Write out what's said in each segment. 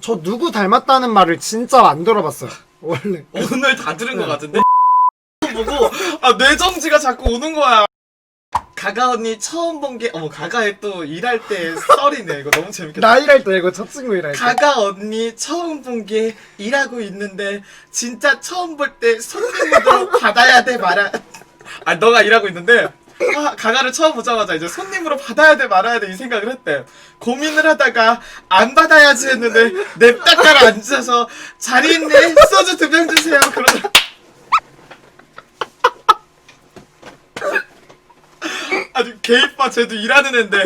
저 누구 닮았다는 말을 진짜 안 들어봤어요. 원래. 오늘 다 들은 네. 것 같은데 보고 아 뇌정지가 자꾸 오는 거야. 가가 언니 처음 본 게 어머 가가에 또 일할 때 썰이네 이거 너무 재밌겠다. 나 일할 때 이거 첫 친구 일할 때. 가가 언니 처음 본 게 일하고 있는데 진짜 처음 볼때 손님으로 받아야 돼 말아. 아 너가 일하고 있는데 아, 가가를 처음 보자마자 이제 손님으로 받아야 돼 말아야 돼 이 생각을 했대. 고민을 하다가 안 받아야지 했는데 냅다 가라 앉아서 자리 있네 소주 두 병 주세요 그러다. 아주 개이빠 쟤도 일하는 애인데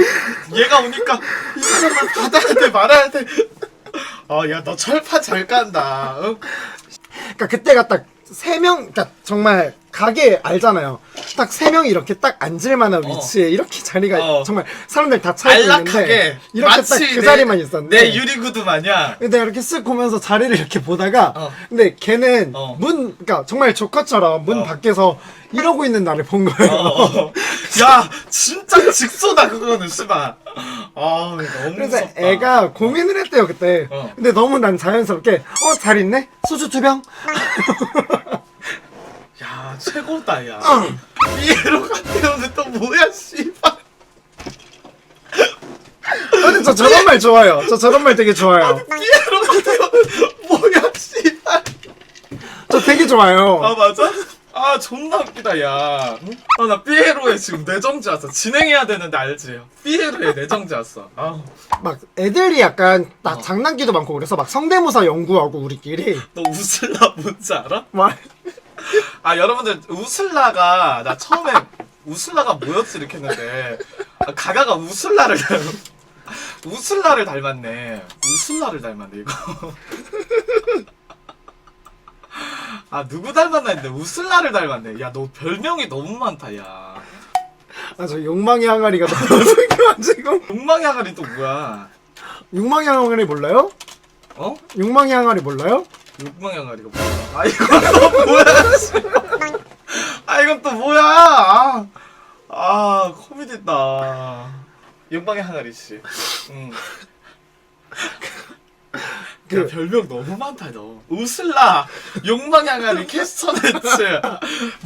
얘가 오니까 이 사람을 받아야 돼 말아야 돼. 어, 야, 너 철판 잘 깐다. 어? 그러니까 그때가 딱 세 명, 그러니까 정말 가게 알잖아요. 딱 세 명이 이렇게 딱 앉을 만한 어. 위치에 이렇게 자리가 어. 정말 사람들 다차 있는데. 이렇게 딱 마치 그 내- 자리만 있었는데 내 유리구두 마냥. 근데 이렇게 쓱 보면서 자리를 이렇게 보다가 어. 근데 걔는 어. 문 그러니까 정말 조커처럼 문 어. 밖에서 이러고 있는 나를 본 거예요. 어. 야, 진짜 직소다, 그거는, 씨발. 아, 너무 그래서 무섭다. 애가 고민을 했대요 그때. 어. 근데 너무 난 자연스럽게 어 잘 있네 소주 두 병. 야, 최고다, 야. 어. 피에로 같은 또 뭐야, 씨발. 근데 저 저런 말 좋아요. 저 저런 말 되게 좋아요. 피에로 같은 뭐야, 씨발. 저 되게 좋아요. 아, 맞아? 아, 존나 웃기다, 야. 아, 나 삐에로에 지금 내정지 왔어. 진행해야 되는데 알지? 삐에로에 내정지 왔어. 아, 막 애들이 약간 딱 어. 장난기도 많고 그래서 막 성대모사 연구하고 우리끼리 너 우슬라 뭔지 알아? 막 아, 여러분들, 우슬라가, 나 처음에 우슬라가 뭐였지? 이렇게 했는데, 아, 가가가 우슬라를 닮, 우슬라를 닮았네. 우슬라를 닮았네, 이거. 아, 누구 닮았나 했는데, 우슬라를 닮았네. 야, 너 별명이 너무 많다, 야. 아 저 욕망의 항아리가 너무 생겨가지고 욕망의 아가리 또 뭐야? 욕망의 항아리 몰라요? 어? 욕망의 항아리 몰라요? 욕망의 아가리가 뭐야? 아, 이건 또 뭐야, 씨. 아, 이건 또 뭐야? 아, 아 코미디다. 욕망의 항아리 씨. 응. 그- 야, 별명 너무 많다 너. 우슬라, 욕망의 항아리, 캐스터네츠,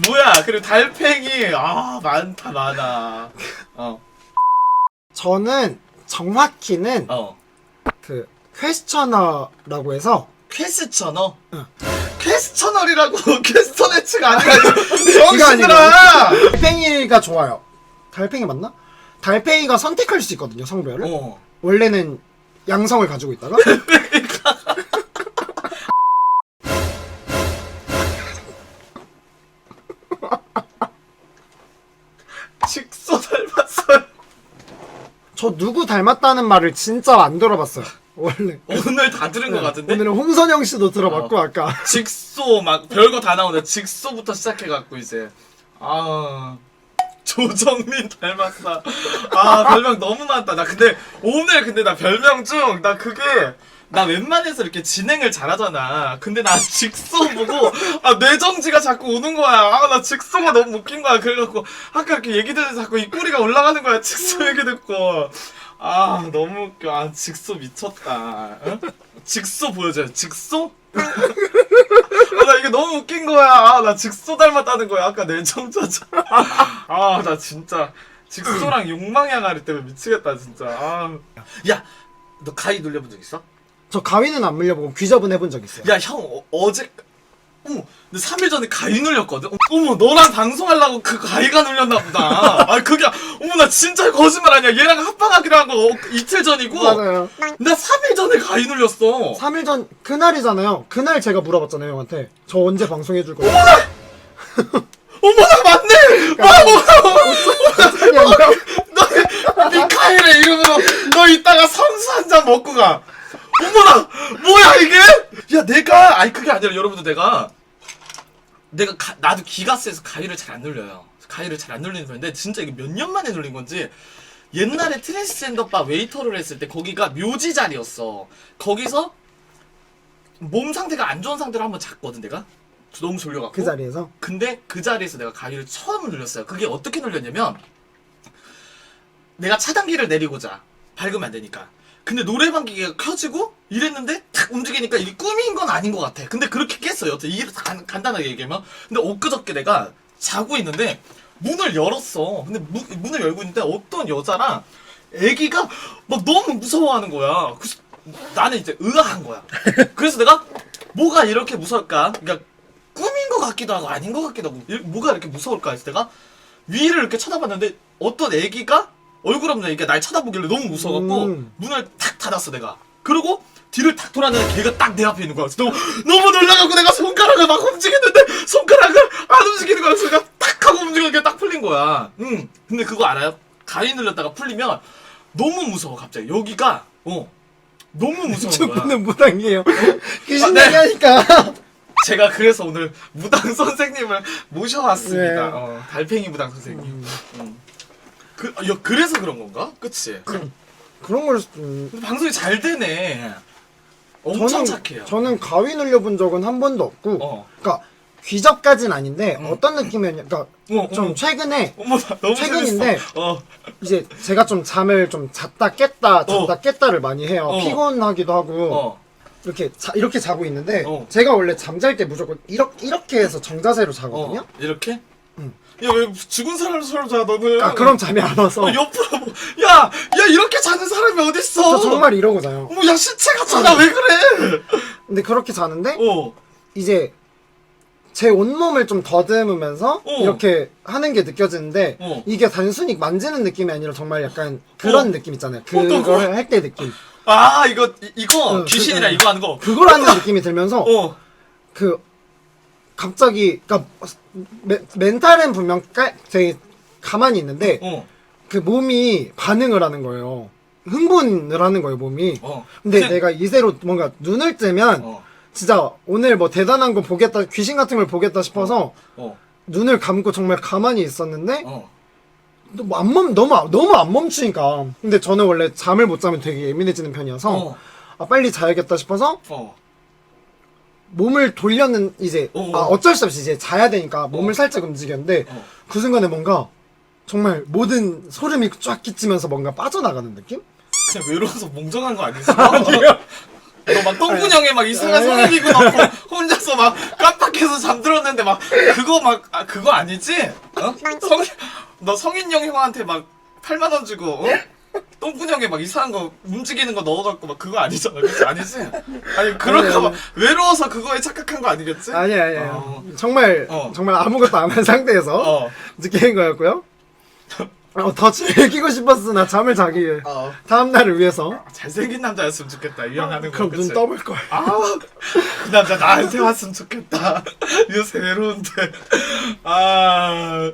뭐야? 그리고 달팽이, 아 많다 많아. 어, 저는 정확히는 어. 그 퀘스처너라고 해서 퀘스처너? 응. 퀘스처널이라고 퀘스터네츠가 아니라 병신들아! 달팽이가 좋아요. 달팽이 맞나? 달팽이가 선택할 수 있거든요 성별을. 어. 원래는 양성을 가지고 있다가 직소 닮았어요. 저 누구 닮았다는 말을 진짜 안 들어봤어요. 원래. 오늘 다 들은 것 같은데? 오늘은 홍선영 씨도 들어봤고 어. 아까 직소 막 별거 다 나오는데 직소부터 시작해갖고 이제 아 조정민 닮았어. 아 별명 너무 많다. 나 근데 오늘 근데 나 별명 중 나 그게 나 웬만해서 이렇게 진행을 잘하잖아. 근데 나 직소 보고 아 뇌정지가 자꾸 오는 거야. 아 나 직소가 너무 웃긴 거야. 그래갖고 아까 이렇게 얘기 들으면서 자꾸 입꼬리가 올라가는 거야. 직소 얘기 듣고 아 너무 웃겨. 아 직소 미쳤다. 어? 직소 보여줘요. 직소? 아, 나 이게 너무 웃긴 거야. 아, 나 직소 닮았다는 거야. 아까 내 청자자. 아, 나 진짜 직소랑 욕망의 항아리 때문에 미치겠다, 진짜. 아. 야, 너 가위 눌려본 적 있어? 저 가위는 안 물려보고 귀접은 해본 적 있어요. 야, 형, 어, 어제. 어머, 근데 3일 전에 가위 눌렸거든? 어머, 너랑 방송하려고 그 가위가 눌렸나 보다. 아, 그게, 어머, 나 진짜 거짓말 아니야. 얘랑 합방하기로 한거 이틀 전이고. 맞아요. 나 3일 전에 가위 눌렸어. 3일 전 그날이잖아요. 그날 제가 물어봤잖아요, 형한테. 저 언제 방송해 줄 거예요? 어머나, 맞네! 와, 아니, 아니라 너 미카엘의 이름으로 너 이따가 성수 한 잔 먹고 가. 어머나 뭐야 이게? 야 내가 아니 그게 아니라 여러분들 내가 내가 가- 나도 기가 세서 가위를 잘 안 눌려요. 가위를 잘 안 눌리는 편인데 진짜 이게 몇 년 만에 눌린 건지 옛날에 트랜스젠더 바 웨이터를 했을 때 거기가 묘지 자리였어. 거기서 몸 상태가 안 좋은 상태로 한번 잤거든 내가. 너무 졸려갖고. 그 자리에서 근데 그 자리에서 내가 가위를 처음 눌렸어요. 그게 어떻게 눌렸냐면 내가 차단기를 내리고자 밟으면 안 되니까 근데 노래방 기계가 켜지고 이랬는데 탁 움직이니까 이게 꿈인 건 아닌 것 같아. 근데 그렇게 깼어요. 간, 간단하게 얘기하면. 근데 엊그저께 내가 자고 있는데 문을 열었어. 근데 무- 문을 열고 있는데 어떤 여자랑 애기가 막 너무 무서워하는 거야. 그래서 나는 이제 의아한 거야. 그래서 내가 뭐가 이렇게 무서울까? 그러니까 꿈인 것 같기도 하고 아닌 것 같기도 하고 이- 뭐가 이렇게 무서울까 해서 내가 위를 이렇게 쳐다봤는데 어떤 애기가 얼굴 없는 애기가 날 쳐다보길래 너무 무서워갖고 음. 문을 탁 닫았어 내가 그리고 뒤를 탁 돌았는데 걔가 딱 내 앞에 있는 거야 그래서 너무, 너무 놀라갖고 내가 손가락을 막 움직였는데 손가락을 안 움직이는 거야 그래서 내가 탁 하고 움직이니까 딱 풀린 거야 응 근데 그거 알아요? 가위 눌렸다가 풀리면 너무 무서워 갑자기 여기가 어 너무 무서운 거야 저분은 무당이에요. 귀신 아, 네. 얘기하니까. 제가 그래서 오늘 무당 선생님을 모셔왔습니다. 네. 어, 달팽이 무당 선생님. 음. 그, 아, 야, 그래서 그런 건가? 그치? 그런 걸, 수- 음, 근데 방송이 잘 되네. 엄청 저는, 착해요. 저는 가위 눌려본 적은 한 번도 없고, 어. 그니까, 귀접까진 아닌데, 음. 어떤 느낌이었냐, 그니까, 어, 좀 어머. 최근에, 어머, 나 너무 최근인데, 재밌어. 어, 이제 제가 좀 잠을 좀 잤다 깼다, 잤다 어. 깼다를 많이 해요. 어. 피곤하기도 하고, 어, 이렇게, 자, 이렇게 자고 있는데, 어. 제가 원래 잠잘 때 무조건 이렇게, 이렇게 해서 정자세로 자거든요? 어. 이렇게? 응. 야, 왜 죽은 사람처럼 자, 너는? 아, 그럼 잠이 안 와서. 어, 옆으로, 뭐, 야, 야, 이렇게 자는 사람이 어딨어? 저 정말 이러고 자요. 어머, 야, 시체 같잖아, 왜 그래? 근데 그렇게 자는데, 어, 이제 제 온몸을 좀 더듬으면서 어. 이렇게 하는 게 느껴지는데 어. 이게 단순히 만지는 느낌이 아니라 정말 약간 그런 어. 느낌 있잖아요. 어떤 거? 그걸 할때 느낌. 아, 이거, 이- 이거, 어, 귀신이랑 그- 이거 하는 거. 그걸 하는 느낌이 들면서 어, 그 갑자기 그러니까 메, 멘탈은 분명 깔, 되게 가만히 있는데 어, 그 몸이 반응을 하는 거예요. 흥분을 하는 거예요, 몸이. 어. 근데 근데- 내가 이대로 뭔가 눈을 뜨면 어, 진짜 오늘 뭐 대단한 거 보겠다, 귀신 같은 걸 보겠다 싶어서 어, 눈을 감고 정말 가만히 있었는데 어. 너무 안 멈, 너무, 안- 너무 안 멈추니까. 근데 저는 원래 잠을 못 자면 되게 예민해지는 편이어서, 어. 아, 빨리 자야겠다 싶어서, 어. 몸을 돌려는, 이제, 어. 아, 어쩔 수 없이 이제 자야 되니까 몸을 어. 살짝 움직였는데, 어. 그 순간에 뭔가, 정말 모든 소름이 쫙 끼치면서 뭔가 빠져나가는 느낌? 그냥 외로워서 몽정한 거 아니지? 너막 똥구녕에 막 이상한 기고 막 혼자서 막 깜빡해서 잠들었는데 막 그거 막 아, 그거 아니지? 어? 성, 너 성인용 형한테 막 8만 원 주고 어? 똥구녕에 막 이상한 거 움직이는 거 넣어갖고 막 그거 아니잖아 그치? 아니지? 아니 그럴까 봐 아니, 외로워서 그거에 착각한 거 아니겠지? 아니야, 아니야. 어. 정말, 어. 정말 아무것도 안 한 상태에서 어. 느끼는 거였고요. 어, 더 즐기고 싶었으나 잠을 자기 위해. 어. 다음 날을 위해서. 잘생긴 남자였으면 좋겠다 유행하는 거 그럼 그치? 눈 떠볼 걸. 아, 그 남자 나한테 왔으면 좋겠다. 요새 외로운데. 아,